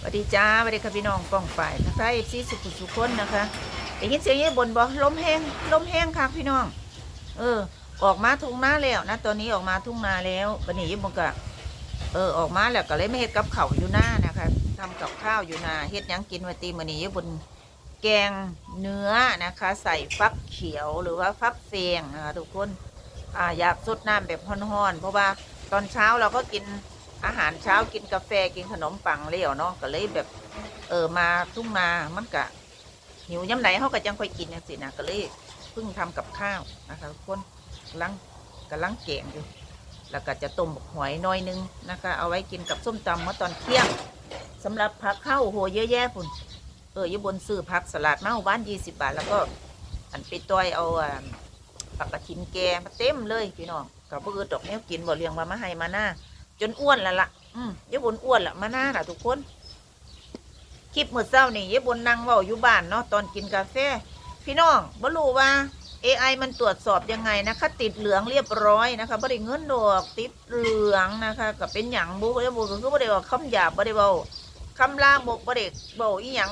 สวัสดีจ้าสวัสดีค่ะพี่น้องป้องฝ่ายนะคะเอฟซีสุขุสุขคนนะคะได้ยินเสียงยี่บนบ่ลมแห้งลมแห้งค่ะพี่น้อง เออ ออกมาทุ่งนาแล้วนะ ตอนนี้ออกมาทุ่งนาแล้ววันนี้ยี่บนก็เออออกมาแล้วก็เลยไม่เฮ็ดกับเขาอยู่หน้านะคะทำกับข้าวอยู่นาเฮ็ดยังกินวันตีมื้อนี้ยี่บนแกงเนื้อนะคะ ใส่ฟักเขียวหรือว่าฟักเฟียงนะคะทุกคนอ่าอยากสดน้ำแบบร้อนๆเพราะว่าตอนเช้าเราก็กิน อาหารเช้ากินกาแฟกินขนมปังเลี้ยวเนาะก็เลยแบบ เออมาทุ่งนามันกะหิวย้ำไหนเขาก็จังค่อยกินจังสินะก็เลยเพิ่งทำกับข้าวนะคะทุกคนกำลังกำลังแกงอยู่แล้วก็จะต้มหอยน้อยนึงนะคะ เอาไว้กินกับส้มตำเมื่อตอนเที่ยงสำหรับผักข้าวโหเยอะแยะพุ่นเอออยู่บนซื้อผักสลัดมาเอาบ้านยี่สิบบาท แล้วก็อันไปต้อยเอาอ่าผักกระถินแกมาเต็มเลยพี่น้องกับพวกอื่นดอกเนี้ยกินบ่เลี้ยงมามาให้มาหน้า จนอ้วนแล้วล่ะ อืมยายบุญอ้วนละมาหน้าล่ะทุกคน คลิปมื้อเช้านี่ยายบุญนั่งเว้าอยู่บ้านเนาะตอนกินกาแฟ พี่น้องบ่รู้ว่า AI มันตรวจสอบยังไงนะคะ ติดเหลืองเรียบร้อยนะคะบ่ได้เงินดอกติดเหลืองนะคะก็เป็นหยังบุบ่ได้บุก็คือบ่ได้ว่าคำหยาบบ่ได้เว้าคำลามกบ่ได้เว้าอีหยัง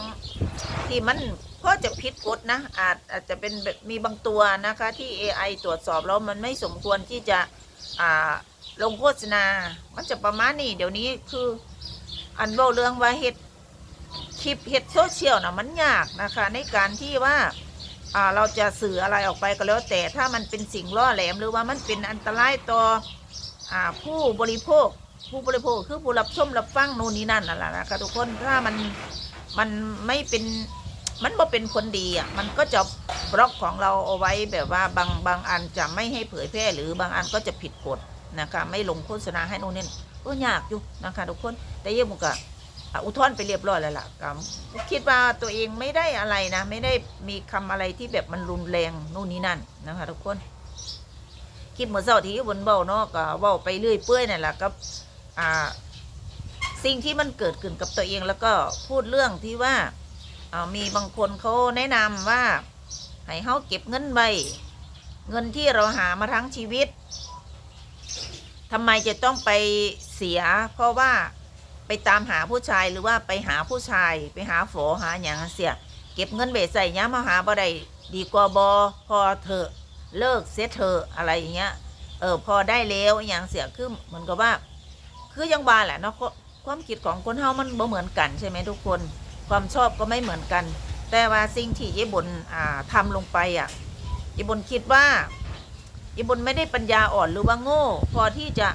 ที่มันพอจะผิดกฎนะอาจอาจจะเป็นแบบมีบางตัวนะคะที่ AI ตรวจสอบแล้วมันไม่สมควรที่จะอ่า ลงโฆษณา มันจะประมาณนี้ เดี๋ยวนี้คืออันเว่าเรื่องว่าเฮ็ดคลิปเฮ็ดโซเชียลนะมันยากนะคะ ในการที่ว่าเราจะสื่ออะไรออกไปก็แล้วแต่ถ้ามันเป็นสิ่งล่อแหลม หรือว่ามันเป็นอันตรายต่ออผู้บริโภค ผู้บริโภคคือผู้รับชมรับฟังโน่นนี่นั่นนั่นแหละนะคะทุกคนถ้ามันมันไม่เป็นมันบ่เป็นคนดีอะมันก็จะบล็อกของเราเอาไว้แบบว่าบางบางอันจะไม่ให้เผยแพร่หรือบางอันก็จะผิดกฎ นะคะไม่ลงโฆษณาให้โน่นนี่ก็ยากอยู่นะคะทุกคนแต่เยี่ยมกะอะอุทธรณ์ไปเรียบร้อยแล้วล่ะก็คิดว่าตัวเองไม่ได้อะไรนะ ไม่ได้มีคำอะไรที่แบบมันรุนแรงนู่นนี่นั่นนะคะทุกคนคลิปเมื่อเช้าที่บนเบาเนาะก็เบาไปเรื่อยเปื่อยนั่นแหละกับอ่าสิ่งที่มันเกิดขึ้นกับตัวเองแล้วก็พูดเรื่องที่ว่าอ่ามีบางคนเขาแนะนำว่าให้เขาเก็บเงินไว้เงินที่เราหามาทั้งชีวิต ทำไมจะต้องไปเสีย เพราะว่าไปตามหาผู้ชายหรือว่าไปหาผู้ชาย ไปหาฝอหาอย่างเสีย เก็บเงินเบสใส่ย้ำมาหาบ่ได้ดีกว่าบอพอเถอะเลิกเสียเถอะอะไรอย่างเงี้ยเออพอได้แล้วอย่างเสียคือเหมือนกับว่า คือยังบาแหละเนาะความความคิดของคนเฮามันบ่เหมือนกันใช่ไหมทุกคน ความชอบก็ไม่เหมือนกัน แต่ว่าสิ่งที่ยายบนอ่าทำลงไปอะยายบนคิดว่า อีบุญไม่ได้ปัญญาอ่อนหรือว่าโง่ พอที่จะ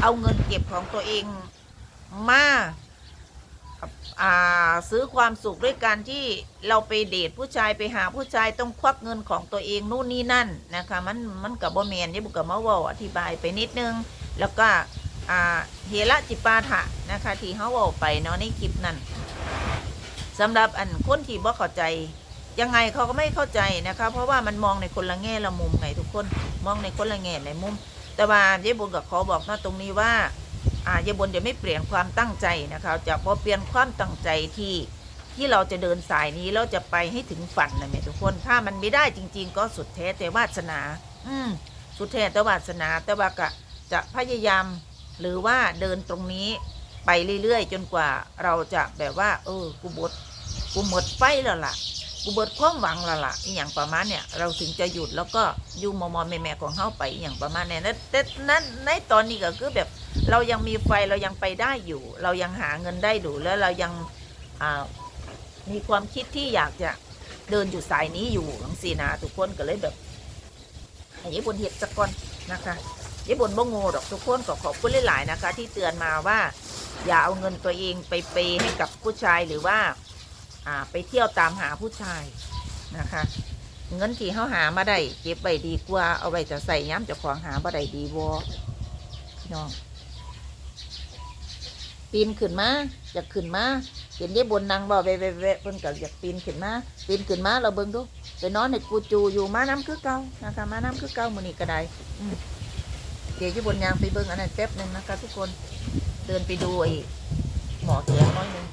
เอาเงินเก็บของตัวเองมาซื้อความสุขด้วยการที่เราไปเดทผู้ชายไปหาผู้ชายต้องควักเงินของตัวเองนู่นนี่นั่นนะคะมันมันกับบ่แมนนี่บุกับมาว่าอธิบายไปนิดนึง แล้วก็เฮระจิปาถะนะคะที่เขาเว่าไปเนาะในคลิปนั้นสำหรับอันคนที่บ่เข้าใจ ยังไงเขาก็ไม่เข้าใจนะคะ เพราะว่ามันมองในคนละแง่ละมุมไงทุกคนมองในคนละแง่ในมุม แต่ว่าเยบุญกับขอบอกนะตรงนี้ว่าอ่าเยบุญจะไม่เปลี่ยนความตั้งใจนะคะจะพอเปลี่ยนความตั้งใจที่ที่เราจะเดินสายนี้เราจะไปให้ถึงฝันนะแม่ทุกคน ถ้ามันไม่ได้จริง ๆ ก็สุดแท้แต่วาสนา อืมสุดแท้แต่วาสนาแต่ว่าก็จะพยายามหรือว่าเดินตรงนี้ไปเรื่อยๆ จนกว่าเราจะแบบว่า เออกูบดกูหมดไฟแล้วล่ะ กูเบิดความหวังละละอหย่างประมาณเนี่ยเราถึงจะหยุดแล้วก็อยู่มอมอแม่แม่ของเฮาไปอหย่างประมาณเนี่ยนะแต่นั้นในตอนนี้ก็คือแบบเรายังมีไฟเรายังไปได้อยู่ เรายังหาเงินได้อยู่แล้วเรายังมีความคิดที่อยากจะเดินอยู่สายนี้อยู่ทั้งสี่นะทุกคนก็เลยแบบให้ญี่ปุ่นเห็ดสักก่อนนะคะญี่ปุ่นบ่โง่ดอกทุกคนก็ขอบคุณหลายๆนะคะ ที่เตือนมาว่า อย่าเอาเงินตัวเองไปเปย์ให้กับผู้ชายหรือว่า อ่าไปเที่ยวตามหาผู้ชายนะคะ เงินที่เขาหามาได้เก็บไว้ดีกว่าเอาไว้จะใส่ย้ำจะของหาบ่ได้ดีวอพี่น้องปีนขึ้นมาอยากขึ้นมาเห็นได้บนนางบ่เวะเวะเวเพิ่นก็อยากปีนขึ้นมาปีนขึ้นมาเราเบิ่งดูไปนอนในกูจูอยู่มาน้ำคือเก่านะคะมาน้ำคือเก่ามือนี้ก็ได้เดี๋ยวอยู่บนยางไปเบิ่งอันนั้นแป๊บหนึ่งนะคะทุกคนเดินไปดูไอ้หมอเสือน้อยหนึ่ง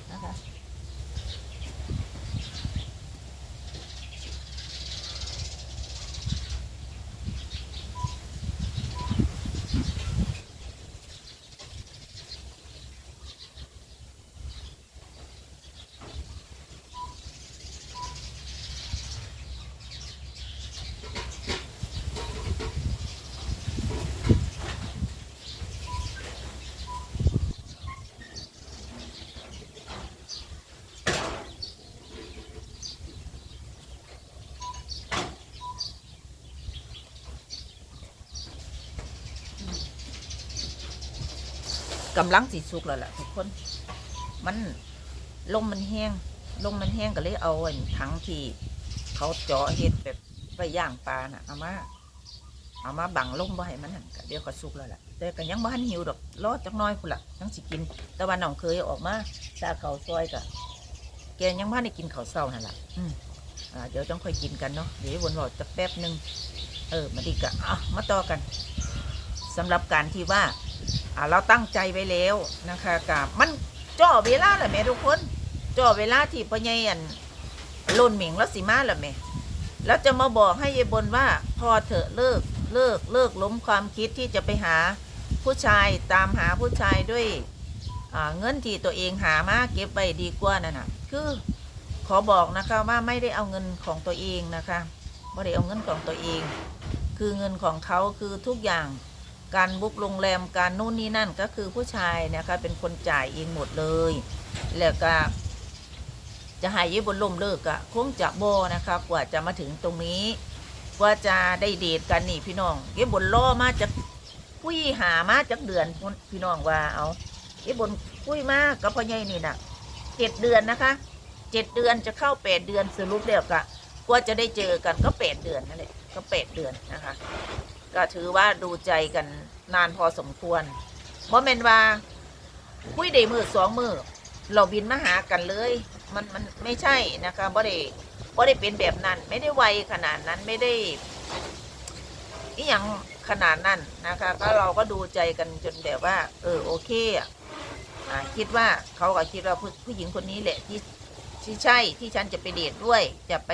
กำลังสิสุกแล้วล่ะทุกคน มันลมมันแห้งลมมันแห้งก็เลยเอาอันถังที่เขาเจาะเห็ดแบบไปย่างปลาน่ะเอามาเอามาบังลมบ่ให้มันหันก็เดี๋ยวก็สุกแล้วล่ะแต่ก็ยังบ่ทันหิวดอกรอดจักน้อยพุ่นล่ะยังสิกิน แต่ว่าน้องเคยออกมาซาเขาซอยก็แกยังบ่ทันได้กินเขาวเช้านั่นล่ะอืมอ่าเดี๋ยวต้องค่อยกินกันเนาะเดี๋ยววนรอจะแป๊บนึงเออมาดีกะอะมาต่อกันสำหรับการที่ว่า อ่าเราตั้งใจไว้แล้วนะคะกับมันจ่อเวลาแหละแม่ทุกคนจ่อเวลาที่พ่อใหญ่อันล่นหมิงแล้วสิมาแหละแม่แล้วจะมาบอกให้ยายบนว่าพอเถอะเลิกเลิกเลิกล้มความคิดที่จะไปหาผู้ชายตามหาผู้ชายด้วยเงินที่ตัวเองหามาเก็บไว้ดีกว่านั่นน่ะคือขอบอกนะคะว่าไม่ได้เอาเงินของตัวเองนะคะไม่ได้เอาเงินของตัวเอง คือเงินของเขาคือทุกอย่าง การบุกโรงแรมการนู่นนี่นั่นก็คือผู้ชายนะคะเป็นคนจ่ายเองหมดเลย แล้วก็ จะห้ยี่บนลมเลิกอะคงจะโบนะคะกว่าจะมาถึงตรงนี้กว่าจะได้เดทกันนี่พี่น้องยี่บนล่อมาจากคุยหามาจากเดือนพี่น้องว่าเอายี่บนคุยมากกับพ่อใหญ่นี่นะเจ็ดเดือนนะคะเจ็ดเดือนจะเข้าแปดเดือนสรุปแล้วกะกว่าจะได้เจอกันก็แปดเดือนนั่นแหละก็แปดเดือนนะคะ ก็ถือว่าดูใจกันนานพอสมควรเพราะเมนว่าคุยได้มือสองมือเราบินมาหากันเลย มันมันไม่ใช่นะคะบ่ได้บ่ได้เป็นแบบนั้น ไม่ได้ไวขนาดนั้นไม่ได้อีหยังขนาดนั้นนะคะ ก็เราก็ดูใจกันจนแบบว่า เออโอเคอะคิดว่าเขาก็คิดว่าผู้ผู้หญิงคนนี้แหละที่ที่ใช่ที่ฉันจะไปเดทด้วย จะไป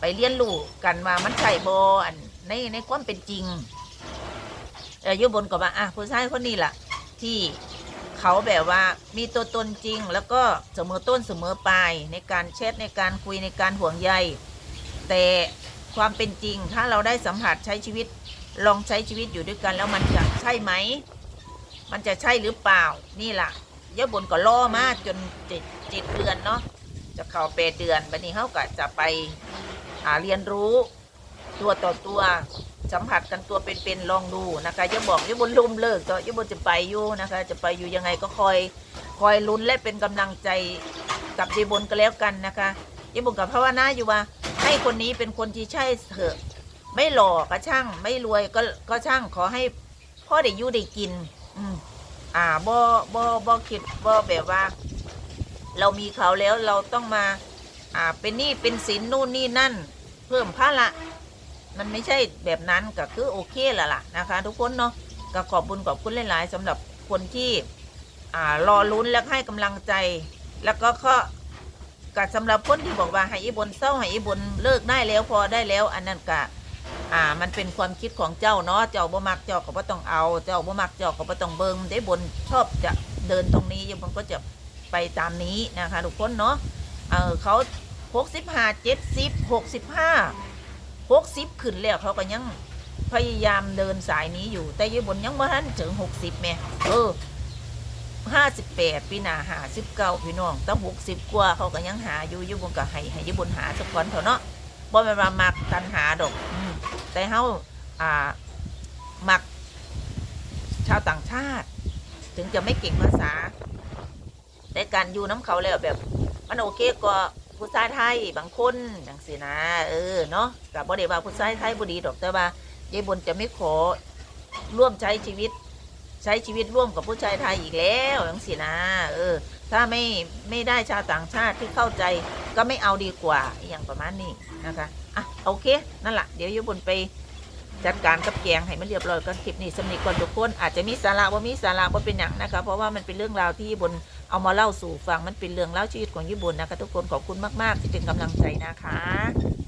ไปเรียนรู้กันว่ามันใช่บอัน ในในความเป็นจริงเออยู่บนก็ว่าอะผู้ชายคนนี้ล่ะ ที่เขาแบบว่ามีตัวตนจริง แล้วก็เสมอต้นเสมอปลายในการแชทในการคุยในการห่วงใย แต่ความเป็นจริงถ้าเราได้สัมผัสใช้ชีวิตลองใช้ชีวิตอยู่ด้วยกันแล้วมันจะใช่ไหม มันจะใช่หรือเปล่านี่ล่ะยะบนก็ล่อมาจนเจ็ดเจ็ดเดือนเนาะจะเข้าแปเดือนบันนี้เขาก็จะไปหาเรียนรู้ ตัวต่อตัวสัมผัสกันตัวเป็นๆลองดูนะคะอย่าบอกอย่าบนลุมเลิกต่อย่าบนจะไปอยู่นะคะ จะไปอยู่ยังไงก็คอยคอยลุ้นและเป็นกำลังใจกับยายบนก็แล้วกันนะคะยายบนกับภาวนาอยู่ว่า ให้คนนี้เป็นคนที่ใช่เถอะ ไม่หล่อก็ช่าง ไม่รวยก็ก็ช่างขอให้พ่อได้อยู่ได้กิน อืมอ่าบ่บ่บ่คิดบ่แบบว่า เรามีเขาแล้วเราต้องมา อ่าเป็นหนี้เป็นสินนู่นนี่นั่น เพิ่มภาระ มันไม่ใช่แบบนั้นก็คือโอเคแล้วล่ะนะคะ ทุกคนเนาะก็ขอบบุญขอบคุณหลายๆสำหรับคนที่อ่ารอลุ้นและให้กำลังใจ แล้วก็ก็กับสำหรับคนที่บอกว่าให้อีบนเศร้าให้อีบนเลิกได้แล้วพอได้แล้ว อันนั้นก็อ่ามันเป็นความคิดของเจ้าเนาะเจ้าบ่มักเจ้าก็บ่ต้องเอา เจ้าบ่มักเจ้าก็บ่ต้องเบิงได้บนชอบจะเดินตรงนี้อีบนก็จะไปตามนี้นะคะทุกคนเนาะเออเขาหกสิบห้าเจ็ดสิบหกสิบห้า หกสิบขึ้นแล้วเขาก็ยังพยายามเดินสายนี้อยู่ แต่ยี่บนยังบ่ทันถึงหกสิบแม่เออห้าสิบแปดปีหนาหาสิบเก้าพี่น้องตั้งหกสิบกว่าเขาก็ยังหาอยู่ยี่บนก็ให้ให้ยี่บนหาสักคนเถอะเนาะบ่แม่นว่ามักตันหาดอกอแต่เฮาอ่ามักชาวต่างชาติ ถึงจะไม่เก่งภาษา แต่การอยู่น้ำเขาแล้วแบบ มันโอเคกว่า ผู้ชายไทยบางคนอย่างสินะ เออเนาะกับบ่ได้ว่าผู้ชายไทยบ่ดีดอกแต่ว่ายายบนจะไม่ขอร่วมใช้ชีวิต ใช้ชีวิตร่วมกับผู้ชายไทยอีกแล้วอย่างสินะ เออ ถ้าไม่ไม่ได้ชาวต่างชาติที่เข้าใจก็ไม่เอาดีกว่าอย่างประมาณนี้นะคะอะโอเค นั่นแหละเดี๋ยวยายบนไปจัดการกับแกงให้มันเรียบร้อยกันคลิปนี้สำนึกก่อนทุกคนอาจจะมีสาระว่ามีสาระว่าเป็นอย่างนะคะ เพราะว่ามันเป็นเรื่องราวที่บน เอามาเล่าสู่ฟังมันเป็นเรื่องเล่าชีวิตของญี่ปุ่นนะคะทุกคนขอบคุณมาก ๆ ที่เป็นกำลังใจนะคะ